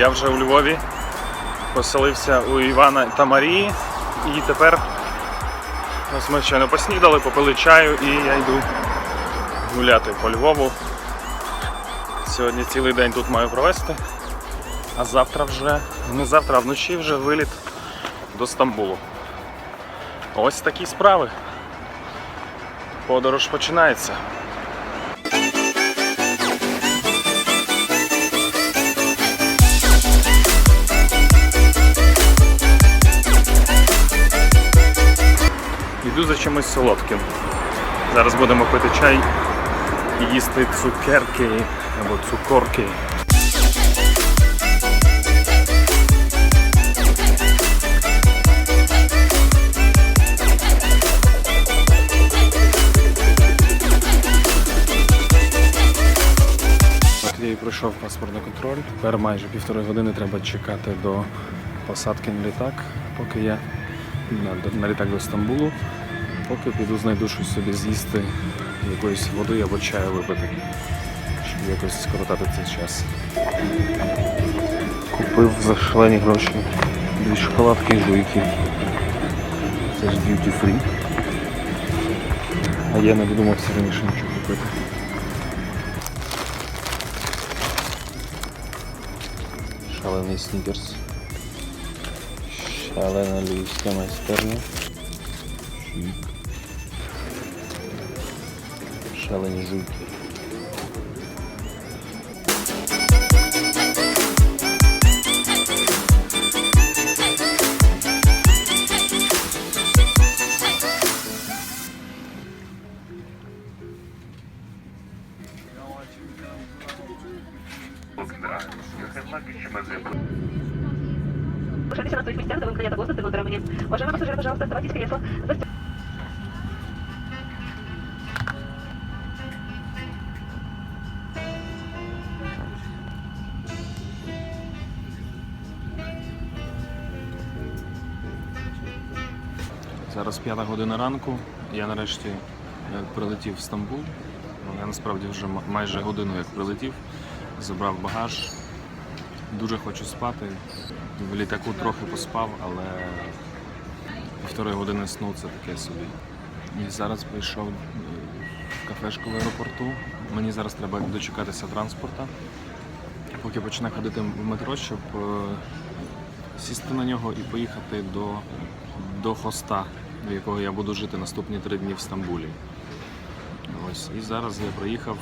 Я вже у Львові. Поселився у Івана та Марії. І тепер ось ми щойно поснідали, попили чаю і я йду гуляти по Львову. Сьогодні цілий день тут маю провести. А завтра вже, не завтра, а вночі вже виліт до Стамбулу. Ось такі справи. Подорож починається. Йду за чимось солодким. Зараз будемо пити чай і їсти цукерки або цукорки. Я пройшов паспортний контроль. Тепер майже півтори години треба чекати до посадки на літак, поки я на літак до Стамбулу. Поки піду знайду щось собі з'їсти, якоїсь води або чаю випити, щоб якось скоротати цей час. Купив за шалені гроші дві шоколадки і жуйки. Це ж duty free. А я не додумався раніше нічого купити. Шалений снікерс. Шалена львівська майстерня. Шик. Шалені жуйки. Зараз п'ята година ранку. Я нарешті е, прилетів в Стамбул. Ну, Я насправді вже майже годину як прилетів, забрав багаж. Дуже хочу спати. В літаку трохи поспав, але півтори години сну це таке собі. І зараз прийшов е, в кафешку в аеропорту. Мені зараз треба дочекатися транспорта. Поки почне ходити в метро, щоб е, сісти на нього і поїхати до, до хоста, до якого я буду жити наступні три дні в Стамбулі. Ось. І зараз я приїхав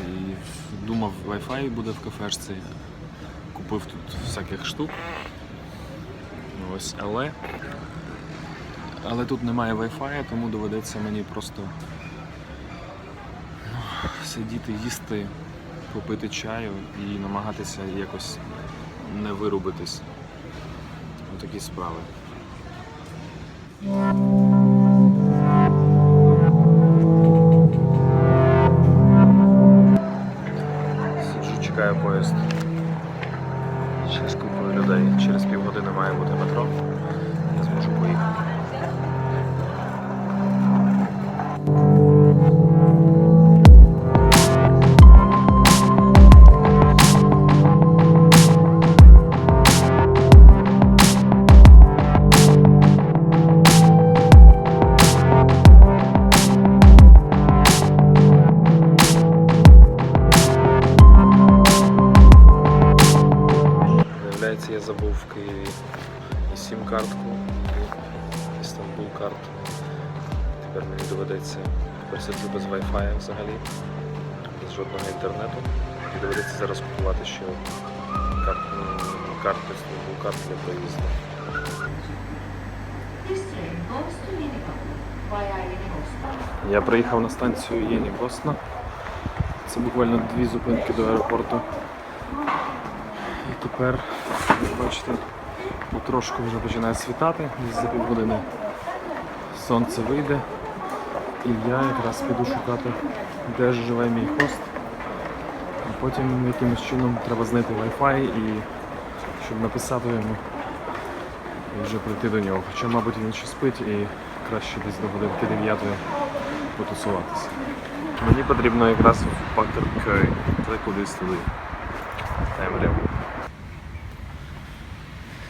і думав, Wi-Fi буде в кафешці. Купив тут всяких штук. Ось, але, але тут немає Wi-Fi, тому доведеться мені просто ну, сидіти, їсти, попити чаю і намагатися якось не вирубитись. Отакі справи. Сиджу, чекаю поїзд. І Істанбул карту. Тепер мені доведеться, сиджу без Wi-Fi взагалі, без жодного інтернету. І доведеться зараз купувати ще карту, карту Істанбул карту для проїзду. Я приїхав на станцію Єні Босна. Це буквально дві зупинки до аеропорту. І тепер, як бачите, потрошку вже починає світати, десь за півгодини сонце вийде. І я якраз піду шукати, де живе мій хост. А потім якимось чином треба знайти Wi-Fi і щоб написати йому і вже прийти до нього. Хоча, мабуть, він ще спить і краще десь до годинки 9 потусуватися. Мені потрібно якраз в Пакеркей, це кудись туди. темряву.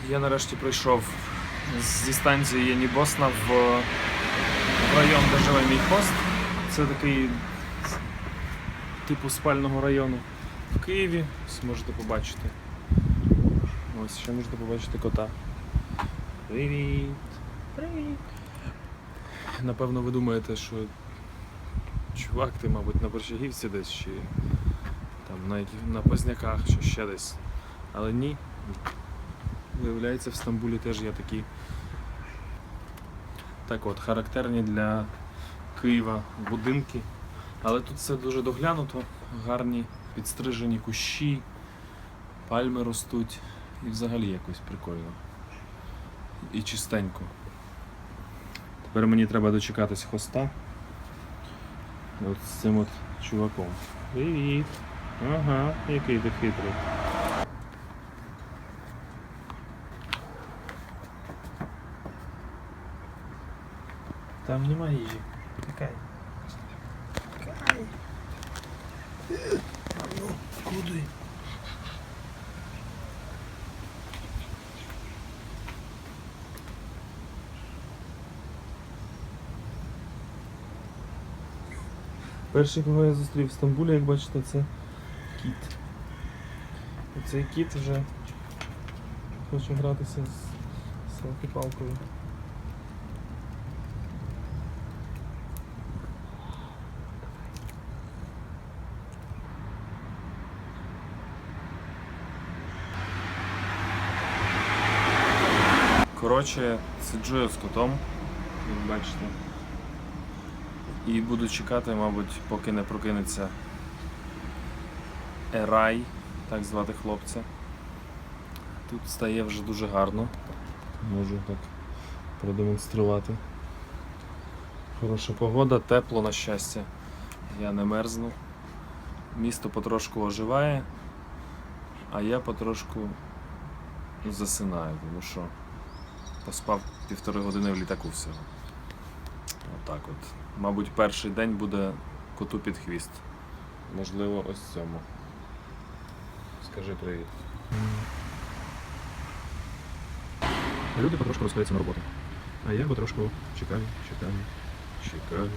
Я нарешті прийшов зі станції Єнібосна в, в район, де живе мій пост. Це такий типу спального району в Києві. Ось можете побачити. Ось ще можете побачити кота. Привіт! Привіт! Напевно, ви думаєте, що чувак, ти, мабуть, на Борщагівці десь чи там на, на Позняках, чи ще десь. Але ні. Виявляється, в Стамбулі теж є такі. Так от, характерні для Києва будинки. Але тут все дуже доглянуто, гарні підстрижені кущі, пальми ростуть і взагалі якось прикольно. І чистенько. Тепер мені треба дочекатись хоста. От з цим от чуваком. Привіт! Ага, який ти хитрий. Там немає їжі. А ну, куди? Перший, кого я зустрів в Стамбулі, як бачите, це кіт. Цей кіт вже хоче гратися з селфі-палкою. Коротше, сиджу я з котом, як бачите. І буду чекати, мабуть, поки не прокинеться Ерай, так звати хлопця. Тут стає вже дуже гарно. Можу так продемонструвати. Хороша погода, тепло на щастя. Я не мерзну. Місто потрошку оживає, а я потрошку засинаю, тому що поспав півтори години в літаку всього. Отак от. Мабуть, перший день буде коту під хвіст. Можливо, ось цьому. Скажи привіт. Люди потрошку розходяться на роботу. А я потрошку чекаю, чекаю, чекаю.